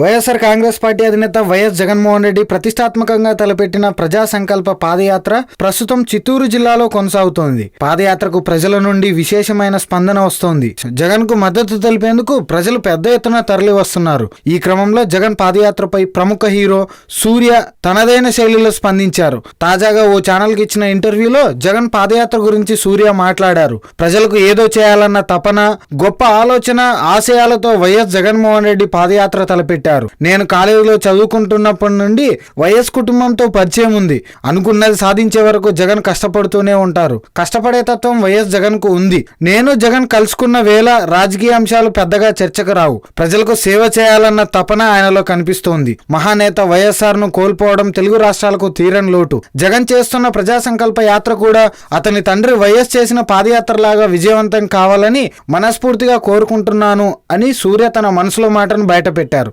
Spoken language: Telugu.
వైఎస్ఆర్ కాంగ్రెస్ పార్టీ అధినేత వైఎస్ జగన్మోహన్ రెడ్డి ప్రతిష్టాత్మకంగా తలపెట్టిన ప్రజా సంకల్ప పాదయాత్ర ప్రస్తుతం చిత్తూరు జిల్లాలో కొనసాగుతోంది. పాదయాత్రకు ప్రజల నుండి విశేషమైన స్పందన వస్తోంది. జగన్కు మద్దతు తెలిపేందుకు ప్రజలు పెద్ద ఎత్తున తరలి వస్తున్నారు ఈ క్రమంలో జగన్ పాదయాత్రపై ప్రముఖ హీరో సూర్య తనదైన శైలిలో స్పందించారు. తాజాగా ఓ ఛానల్కి ఇచ్చిన ఇంటర్వ్యూలో జగన్ పాదయాత్ర గురించి సూర్య మాట్లాడారు. ప్రజలకు ఏదో చేయాలన్న తపన గొప్ప ఆలోచన ఆశయాలతో వైఎస్ జగన్మోహన్ రెడ్డి పాదయాత్ర తలపెట్టారు. నేను కాలేజీలో చదువుకుంటున్నప్పటి నుండి వైఎస్ కుటుంబంతో పరిచయం ఉంది. అనుకున్నది సాధించే వరకు జగన్ కష్టపడుతూనే ఉంటారు. కష్టపడే తత్వం వైఎస్ జగన్కు ఉంది. నేను జగన్ కలుసుకున్న వేళ రాజకీయ అంశాలు పెద్దగా చర్చకు రావు. ప్రజలకు సేవ చేయాలన్న తపన ఆయనలో కనిపిస్తోంది. మహానేత వైఎస్ఆర్ను కోల్పోవడం తెలుగు రాష్ట్రాలకు తీరని లోటు. జగన్ చేస్తున్న ప్రజా సంకల్ప యాత్ర కూడా అతని తండ్రి వైఎస్ చేసిన పాదయాత్రలాగా విజయవంతం కావాలని మనస్ఫూర్తిగా కోరుకుంటున్నాను అని సూర్య తన మనసులో మాటను బయటపెట్టారు.